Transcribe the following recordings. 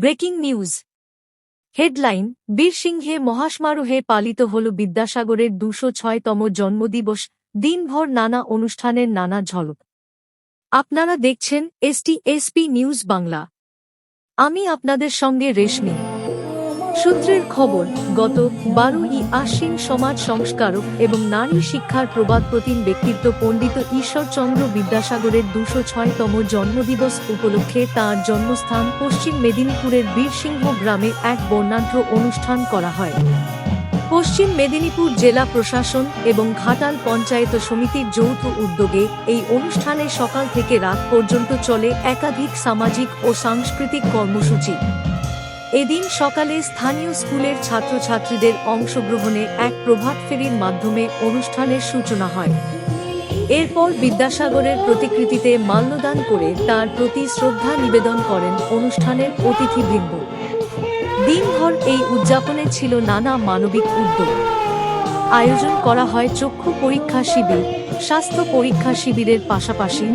Breaking news. Headline বীরসিংহে মহাসমারোহে পালিত হল বিদ্যাসাগরের দুশো ছয়তম জন্মদিবস, দিনভর নানা অনুষ্ঠানের নানা ঝলক। আপনারা দেখছেন এসটি এসপি নিউজ বাংলা। আমি আপনাদের সঙ্গে রেশমি। সূত্রের খবর, গত বারোই আশ্বিন সমাজ সংস্কারক এবং নারী শিক্ষার প্রবাদ প্রতিম ব্যক্তিত্ব পণ্ডিত ঈশ্বরচন্দ্র বিদ্যাসাগরের দুশো ছয়তম জন্মদিবস উপলক্ষে তাঁর জন্মস্থান পশ্চিম মেদিনীপুরের বীরসিংহ গ্রামে এক বর্ণাঢ্য অনুষ্ঠান করা হয়। পশ্চিম মেদিনীপুর জেলা প্রশাসন এবং ঘাটাল পঞ্চায়েত সমিতির যৌথ উদ্যোগে এই অনুষ্ঠানে সকাল থেকে রাত পর্যন্ত চলে একাধিক সামাজিক ও সাংস্কৃতিক কর্মসূচি। এদিন সকালে স্থানীয় স্কুলের ছাত্রছাত্রীদের অংশগ্রহণে এক প্রভাত ফেরির মাধ্যমে অনুষ্ঠানের সূচনা হয়। এরপর বিদ্যাসাগরের প্রতিকৃতিতে মাল্যদান করে তার প্রতি শ্রদ্ধা নিবেদন করেন অনুষ্ঠানের অতিথিবৃন্দ। দিনভর এই উদযাপনে ছিল নানা মানবিক উদ্যোগ। আয়োজন করা হয় চক্ষু পরীক্ষা শিবির, স্বাস্থ্য পরীক্ষা শিবিরের পাশাপাশি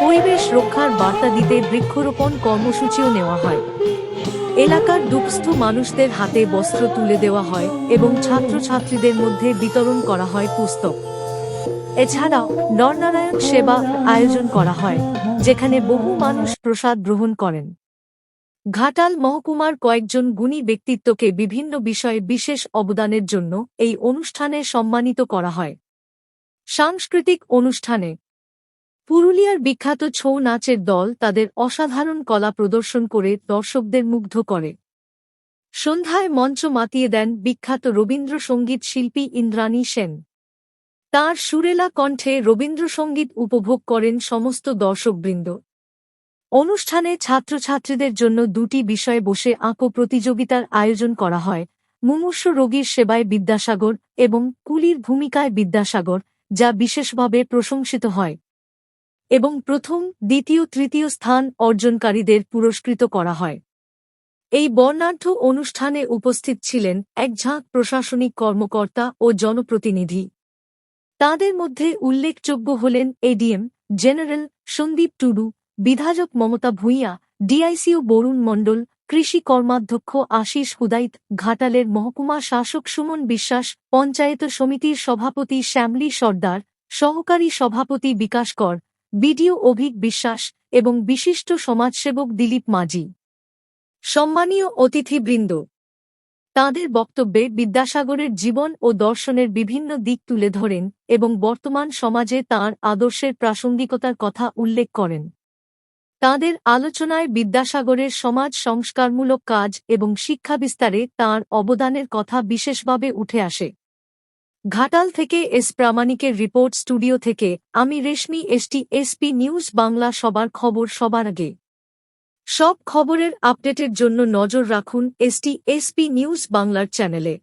পরিবেশ রক্ষার বার্তা দিতে বৃক্ষরোপণ কর্মসূচিও নেওয়া হয়। এলাকার দুঃস্থ মানুষদের হাতে বস্ত্র তুলে দেওয়া হয় এবং ছাত্রছাত্রীদের মধ্যে বিতরণ করা হয় পুস্তক। এছাড়াও নরনারায়ণ সেবা আয়োজন করা হয়, যেখানে বহু মানুষ প্রসাদ গ্রহণ করেন। ঘাটাল মহকুমার কয়েকজন গুণী ব্যক্তিত্বকে বিভিন্ন বিষয়ে বিশেষ অবদানের জন্য এই অনুষ্ঠানে সম্মানিত করা হয়। সাংস্কৃতিক অনুষ্ঠানে পুরুলিয়ার বিখ্যাত ছৌ নাচের দল তাদের অসাধারণ কলা প্রদর্শন করে দর্শকদের মুগ্ধ করে। সন্ধ্যায় মঞ্চ মাতিয়ে দেন বিখ্যাত রবীন্দ্রসঙ্গীত শিল্পী ইন্দ্রাণী সেন। তাঁর সুরেলা কণ্ঠে রবীন্দ্রসঙ্গীত উপভোগ করেন সমস্ত দর্শকবৃন্দ। অনুষ্ঠানে ছাত্রছাত্রীদের জন্য দুটি বিষয়ে বসে আঁকো প্রতিযোগিতার আয়োজন করা হয়, মুমূর্ষ রোগীর সেবায় বিদ্যাসাগর এবং কুলির ভূমিকায় বিদ্যাসাগর, যা বিশেষভাবে প্রশংসিত হয়। এবং প্রথম, দ্বিতীয়, তৃতীয় স্থান অর্জনকারীদের পুরস্কৃত করা হয়। এই বর্ণাঢ্য অনুষ্ঠানে উপস্থিত ছিলেন এক ঝাঁক প্রশাসনিক কর্মকর্তা ও জনপ্রতিনিধি। তাদের মধ্যে উল্লেখযোগ্য হলেন এডিএম জেনারেল সন্দীপ টুডু, বিধায়ক মমতা ভূঁইয়া, ডিআইসিও বরুণ মণ্ডল, কৃষি কর্মাধ্যক্ষ আশিস হুদাইত, ঘাটালের মহকুমা শাসক সুমন বিশ্বাস, পঞ্চায়েত সমিতির সভাপতি শ্যামলী সর্দার, সহকারী সভাপতি বিকাশ কর বিডিও অভিক বিশ্বাস এবং বিশিষ্ট সমাজসেবক দিলীপ মাঝি। সম্মানীয় অতিথিবৃন্দ, তাঁদের বক্তব্যে বিদ্যাসাগরের জীবন ও দর্শনের বিভিন্ন দিক তুলে ধরেন এবং বর্তমান সমাজে তাঁর আদর্শের প্রাসঙ্গিকতার কথা উল্লেখ করেন। তাঁদের আলোচনায় বিদ্যাসাগরের সমাজ সংস্কারমূলক কাজ এবং শিক্ষা বিস্তারে তাঁর অবদানের কথা বিশেষভাবে উঠে আসে। ঘাটাল থেকে এস প্রামাণিকের রিপোর্ট স্টুডিও থেকে আমি Reshmi, ST, SP news Bangla সবার খবর সবার আগে। সব খবরের আপডেটের জন্য নজর রাখুন এসটি, এসপি নিউজ বাংলার চ্যানেলে।